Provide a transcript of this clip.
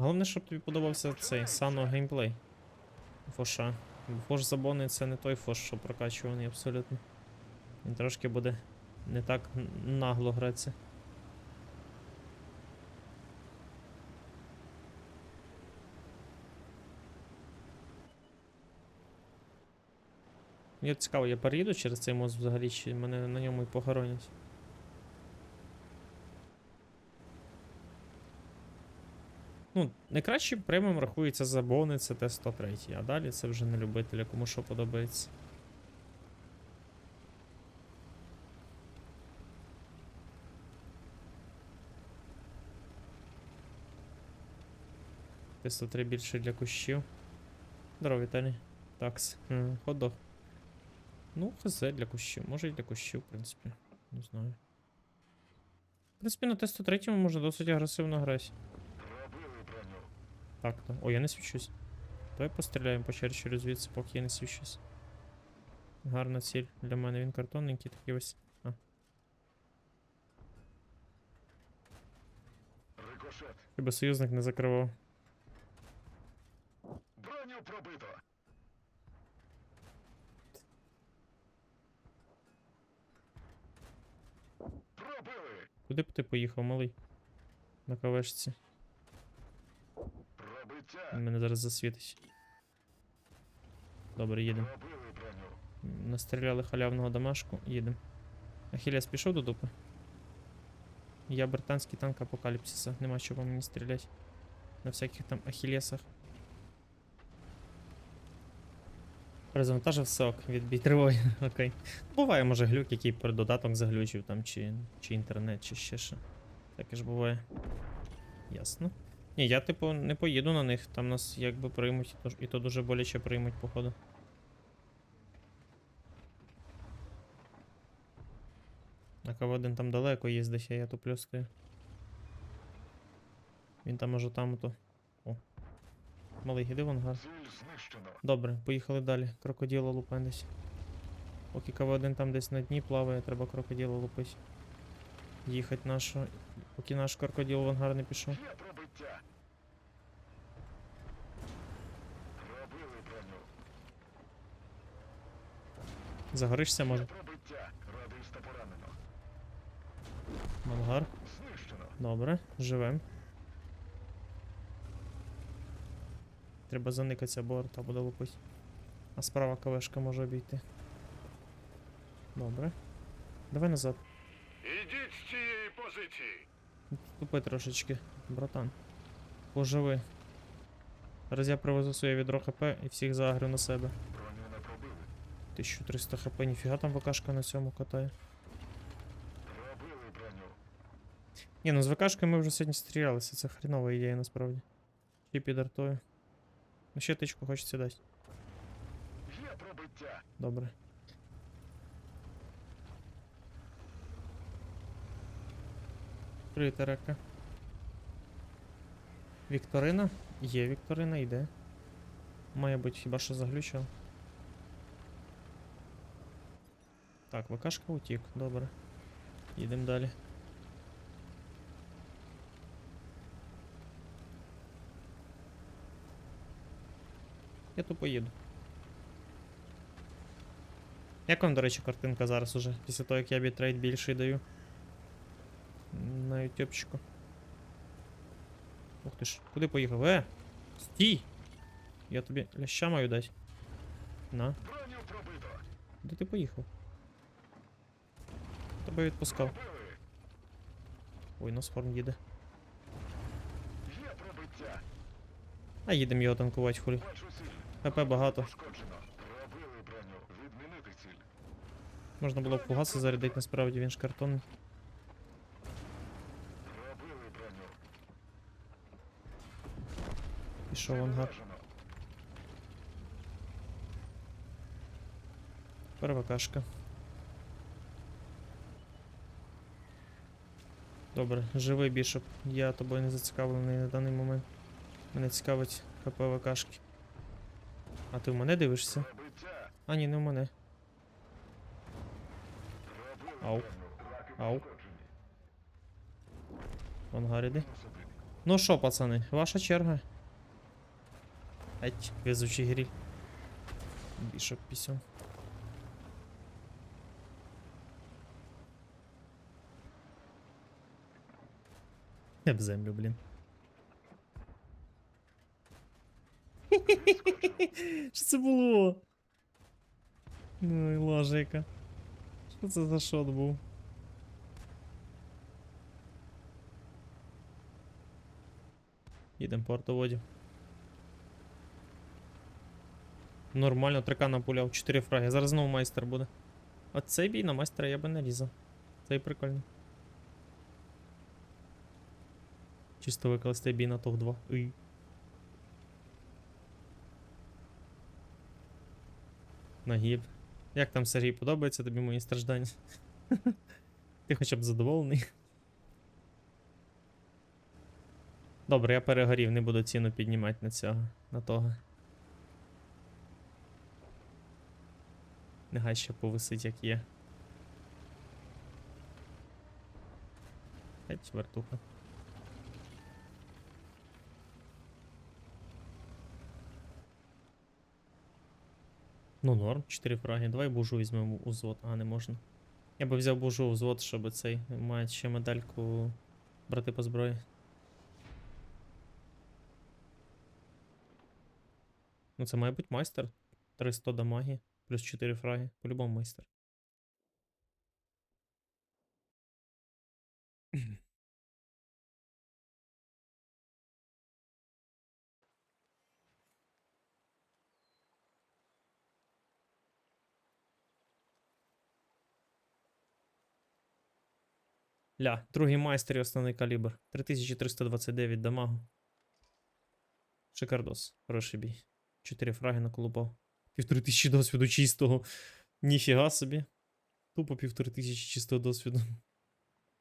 Головне, щоб тобі подобався цей сано геймплей. Фоша. Фош забони це не той фош, що прокачуваний абсолютно. Він трошки буде не так нагло гратися. Мені цікаво, я переїду через цей мост взагалі, чи мене на ньому і похоронять. Ну, найкращим преміум рахується забони, це Т-103, а далі це вже не любителя, кому що подобається. Т-103 більше для кущів. Здорово, Віталій. Такс. Хм, Ходох. Ну, хз для кущів. Може і для кущів, в принципі. Не знаю. В принципі, на Т-103 можна досить агресивно грати. Так, то. О, я не свічусь. Давай постріляємо по черчиллю звідси, поки я не свічусь. Гарна ціль для мене. Він картонненький такий ось. А. Рикошет. Хіба союзник не закривав. Броню пробито. Пробили. Куди б ти поїхав, малий? На кавешці. Мене зараз засвітить. Добре, їдемо. Настріляли халявного дамашку, їдемо. Ахілес пішов до дупи. Я британський танк апокаліпсиса, нема чого мені стріляти. На всяких там ахілесах. Розвантажив сок, відбій тривоги. Окей. Буває, може, глюк, який per додаток заглючив там, чи, чи інтернет, чи ще що. Таке ж буває. Ясно. Ні, я, типу, не поїду на них, там нас якби приймуть, і то, дуже боляче приймуть, походу. А КВ-1 там далеко їздить, а я тут плюскаю. Він там може там то. О. Малий, іди в ангар. Добре, поїхали далі. Крокодила лупен десь. Поки КВ-1 там десь на дні плаває, треба крокодила лупити. Їхать нашого. Поки наш крокодил в ангар не пішов. Є пробиття. Пробили броню. Загоришся, може. пробиття. Радиста поранено. В ангар. Знищено. Добре, живем. Треба заникатися, бо арта буде лупить. А справа кавешка може обійти. Добре. Давай назад. Ідіть з цієї позиції. Тупи трошечки, братан. Поживи. Зараз я привезу своє відро хп і всіх загрю на себе. Броню не пробили. 1300 хп, ніфіга там ВКшка на цьому катає. Ні, ну з ВКшкою ми вже сьогодні стрілялися, це хрінова ідея насправді. Чи під артою. Ну ще тичку хочеться дати. Є. Добре. Привіт, Река. Вікторина? Є Вікторина, йде. Має бути хіба що заглючив. Так, ВКшка утік, добре. Їдемо далі. Я тупо їду. Як вам, до речі, картинка зараз уже, після того, як я бітрейт більший даю? На ютубчику. Ух ти ж, куди поїхав? Е! Стій! Я тобі ляща маю дати. На, де ти поїхав? Тебе відпускав. Ой, Носхорн їде. А їдемо його танкувати хулі. ХП багато. Можна було б фугаси зарядити, насправді він ж картонний. Пішов ангар. Первакашка. Добре, живий бішоп. Я тобою не зацікавлений на даний момент. Мене цікавить ХП ВКшки. А ти в мене дивишся? А ні, не в мене. Ау. Ау. пошкоджені. В ангарі де? Мінус один. Ну що, пацани, ваша черга. Еть, везучий гріль. Бішоп пісю. Я в землю, блін. Що це було? Ой, ложейка. Що це за шот був? Їдемо по артоводі. Нормально, трика напуляв, 4 фраги. Зараз знову майстер буде. А цей бій на майстера я би не різав. Цей прикольний. Чисто викласти бій на топ 2. Уй. Нагіб. Як там Сергій подобається тобі мої страждання? Ти хоча б задоволений? Добре, я перегорів, не буду ціну піднімати на цього, на того. Нехай ще повисить, як є. Геть, вертуха. Ну, норм, 4 фраги. Давай бужу візьмемо у взвод. А, не можна. Я би взяв бужу у взвод, щоб цей. Має ще медальку брати по зброї. Ну, це має бути майстер. 300 дамаги, плюс 4 фраги. По-любому майстер. Ля, другий майстер і основний калібр. 3329 дамагу. Шикардос. Хороший бій. 4 фраги наколупав. Півтори тисячі досвіду чистого. Ніфіга собі. Тупо півтори тисячі чистого досвіду.